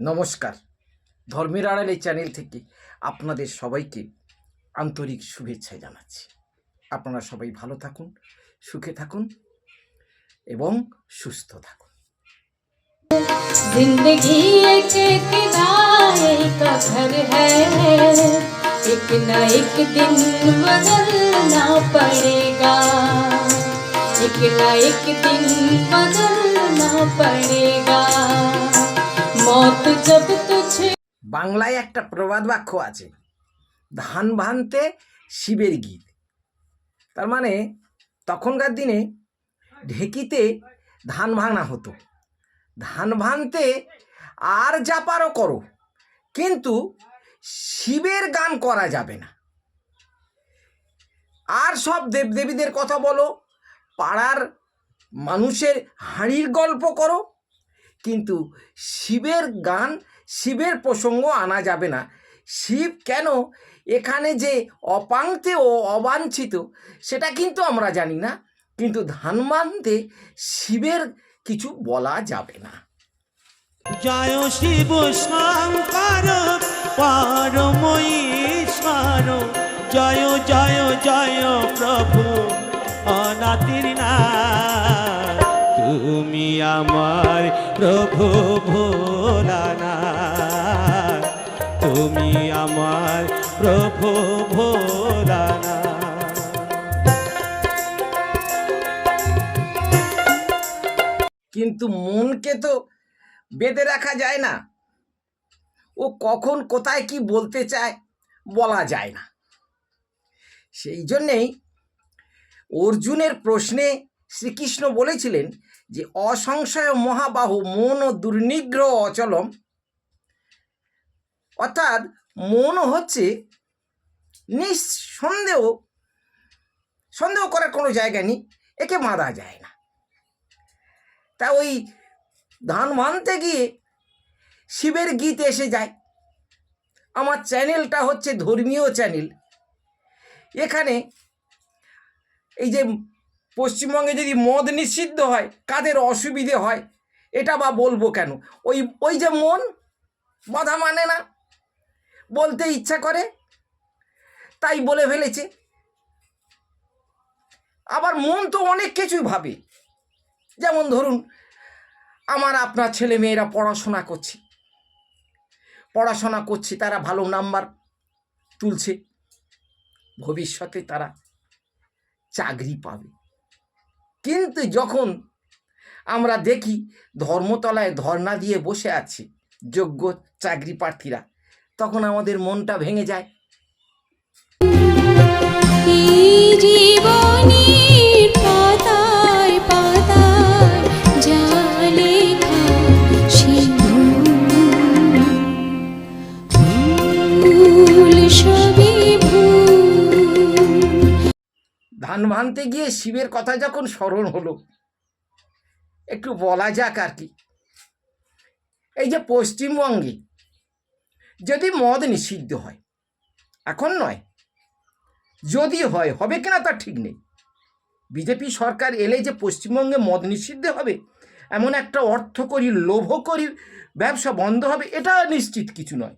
নমস্কার ধর্মের আড়াল এই চ্যানেল থেকে আপনাদের সবাইকে আন্তরিক শুভেচ্ছা জানাচ্ছি আপনারা সবাই ভালো থাকুন সুখে থাকুন এবং সুস্থ থাকুন जिंदगी एक किराए का घर है एक न एक दिन बदलना पड़ेगा एक न एक दिन बदलना पड़ेगा मौत जब तुझे বাংলায় একটা প্রবাদ বাক্য আছে, ধান ভানতে শিবের গীত। তার মানে তখনকার দিনে ঢেকিতে ধান ভাঙা হতো। ধান ভানতে আর যা পারো করো, কিন্তু শিবের গান করা যাবে না। আর সব দেবদেবীদের কথা বলো, পাড়ার মানুষের হাঁড়ির গল্প করো কিন্তু শিবের গান, শিবের প্রসঙ্গ আনা যাবে না। শিব কেন এখানে যে অপাঙ্ক্তে ও অবাঞ্ছিত, সেটা কিন্তু আমরা জানি না। কিন্তু ধান মানতে শিবের কিছু বলা যাবে না। জয় শিব শঙ্কর পরম ঈশ্বর জয় জয় জয় প্রভু অনাতির নাথ। তুমি আমার প্রভু ভোলানাথ, তুমি আমার প্রভু ভোলানাথ। কিন্তু মনকে তো বেঁধে রাখা যায় না। ও কখন কোথায় কি বলতে চায় বলা যায় না। সেই জন্যেই অর্জুনের প্রশ্নে শ্রীকৃষ্ণ বলেছিলেন যে অসংশয় মহাবাহু মন ও দুর্নিগ্রহ অচলম। অর্থাৎ মন হচ্ছে নিঃসন্দেহ, সন্দেহ করার কোনো জায়গা নেই, একে মারা যায় না। তা ওই ধান মানতে গিয়ে শিবের গীত এসে যায়। আমার চ্যানেলটা হচ্ছে ধর্মীয় চ্যানেল। এখানে এই যে পশ্চিমবঙ্গে যদি মদ নিষিদ্ধ হয়, কাদের অসুবিধে হয়? এটা বা বলব কেন? ওই ওই যে মন, বাধা মানে না। বলতে ইচ্ছা করে, তাই বলে ফেলেছে। আবার মন তো অনেক কিছুই ভাবে। যেমন ধরুন, আমার আপনার ছেলে মেয়েরা পড়াশোনা করছে। পড়াশোনা করছে, তারা ভালো নাম্বার তুলছে। ভবিষ্যতে তারা চাকরি পাবে। কিন্তু যখন আমরা দেখি ধর্মতলায় ধর্না দিয়ে বসে আছে যোগ্য চাকরি প্রার্থীরা, তখন আমাদের মনটা ভেঙে যায়। এই ধান ভানতে গিয়ে শিবের কথা যখন স্মরণ হলো, একটু বলা যাক আর কি। এই যে পশ্চিমবঙ্গে যদি মদ নিষিদ্ধ হয়, এখন নয়, যদি হয়, হবে কিনা তার ঠিক নেই। বিজেপি সরকার এলে যে পশ্চিমবঙ্গে মদ নিষিদ্ধ হবে, এমন একটা অর্থ করি লোভ করি ব্যবসা বন্ধ হবে, এটা নিশ্চিত কিছু নয়।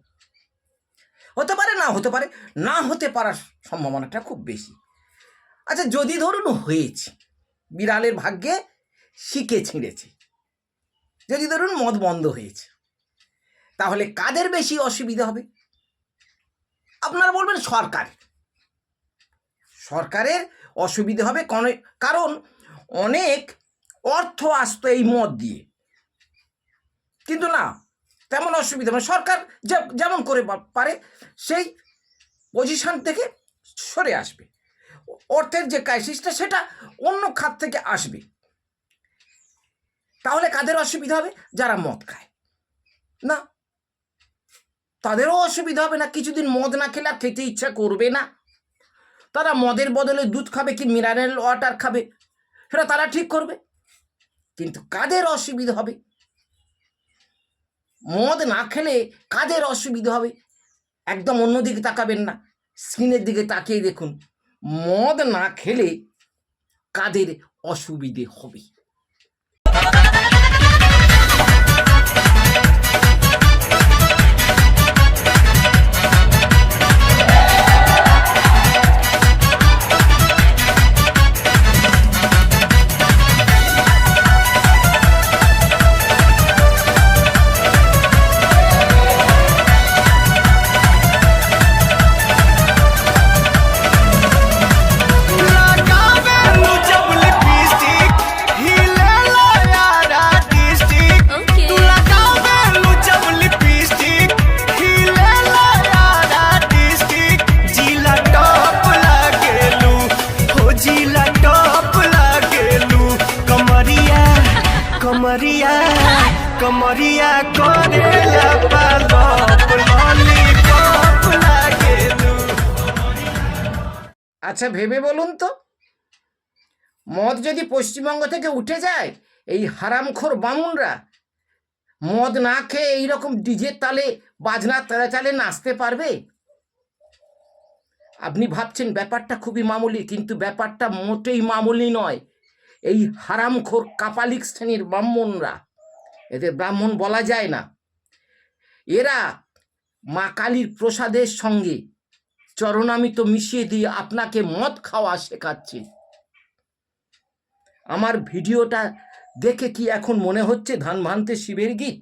হতে পারে, না হতে পারে, না হতে পারার সম্ভাবনাটা খুব বেশি। আচ্ছা যদি ধরুন হয়েছে, বিড়ালের ভাগ্যে শিকে ছিঁড়েছে, যদি ধরুন মদ বন্ধ হয়েছে, তাহলে কাদের বেশি অসুবিধা হবে? আপনারা বলবেন সরকার সরকারের অসুবিধা হবে কারণ অনেক অর্থ আসতো এই মদ দিয়ে। কিন্তু না, তেমন অসুবিধা মানে সরকার যেমন করে পারে, সেই পজিশন থেকে সরে আসবে। অর্থের যে ক্রাইসিসটা সেটা অন্য খাত থেকে আসবে। তাহলে কাদের অসুবিধা হবে? যারা মদ খায়। না। তাদেরও অসুবিধা হবে না। কিছুদিন মদ না খেলে আর খেতে ইচ্ছা করবে না। তারা মদের বদলে দুধ খাবে কি মিনারেল ওয়াটার খাবে? সেটা তারা ঠিক করবে। কিন্তু কাদের অসুবিধা হবে? মদ না খেলে কাদের অসুবিধা হবে? একদম অন্যদিকে তাকাবেন না। স্ক্রিনের দিকে তাকিয়ে দেখুন। মদ না খেলে কাদের অসুবিধে হবে? कमरिया करेला पालप लॉलीपॉप लागेलू আচ্ছা ভেবে বলুন তো মদ যদি পশ্চিমবঙ্গ থেকে উঠে যায় এই হারামখোর বামুনরা মদ না খেয়ে এইরকম ডিজের তালে বাজনা তালে তালে নাচতে পারবে আপনি ভাবছেন ব্যাপারটা খুবই মামুলি কিন্তু ব্যাপারটা মোটেই মামুলি নয় এই হারামখোর কাপালিক শ্রেণির ব্রাহ্মণরা। এদের ব্রাহ্মণ বলা যায় না। এরা মা কালীর প্রসাদের সঙ্গে চরণামিত মিশিয়ে দিয়ে আপনাকে মদ খাওয়া শেখাচ্ছে। আমার ভিডিওটা দেখে কি এখন মনে হচ্ছে ধান ভানতে শিবের গীত?